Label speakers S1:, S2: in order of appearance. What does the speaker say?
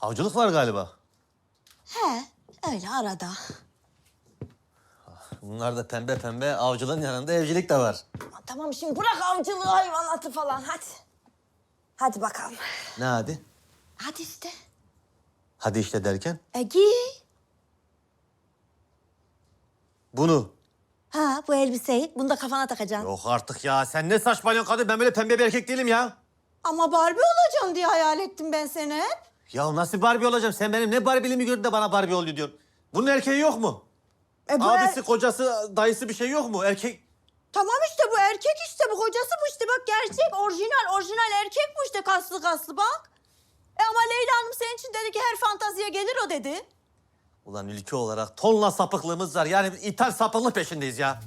S1: Avcılık var galiba.
S2: He, öyle arada.
S1: Bunlar da pembe pembe. Avcılığın yanında evcilik de var.
S2: Aman Tamam şimdi bırak avcılığı, hayvanatı falan hadi. Hadi bakalım.
S1: Ne hadi?
S2: Hadi işte.
S1: Hadi işte derken.
S2: E giy.
S1: Bunu.
S2: Ha bu elbiseyi, bunu da kafana takacaksın.
S1: Yok artık ya. Sen ne saçmalıyorsun kadın? Ben böyle pembe bir erkek değilim ya.
S2: Ama Barbie olacaksın diye hayal ettim ben seni hep.
S1: Ya nasıl Barbie olacağım? Sen benim ne Barbie'liğimi gördün de bana Barbie oluyor diyorsun. Bunun erkeği yok mu?
S2: E bu
S1: Abisi,
S2: er-
S1: kocası, dayısı bir şey yok mu? Erkek...
S2: Tamam işte bu erkek işte bu kocası bu işte bak gerçek orijinal orijinal erkek bu işte kaslı kaslı bak. E ama Leyla Hanım senin için dedi ki her fantaziye gelir o dedi.
S1: Ulan ülke olarak tonla sapıklığımız var. Yani ithal sapıklık peşindeyiz ya.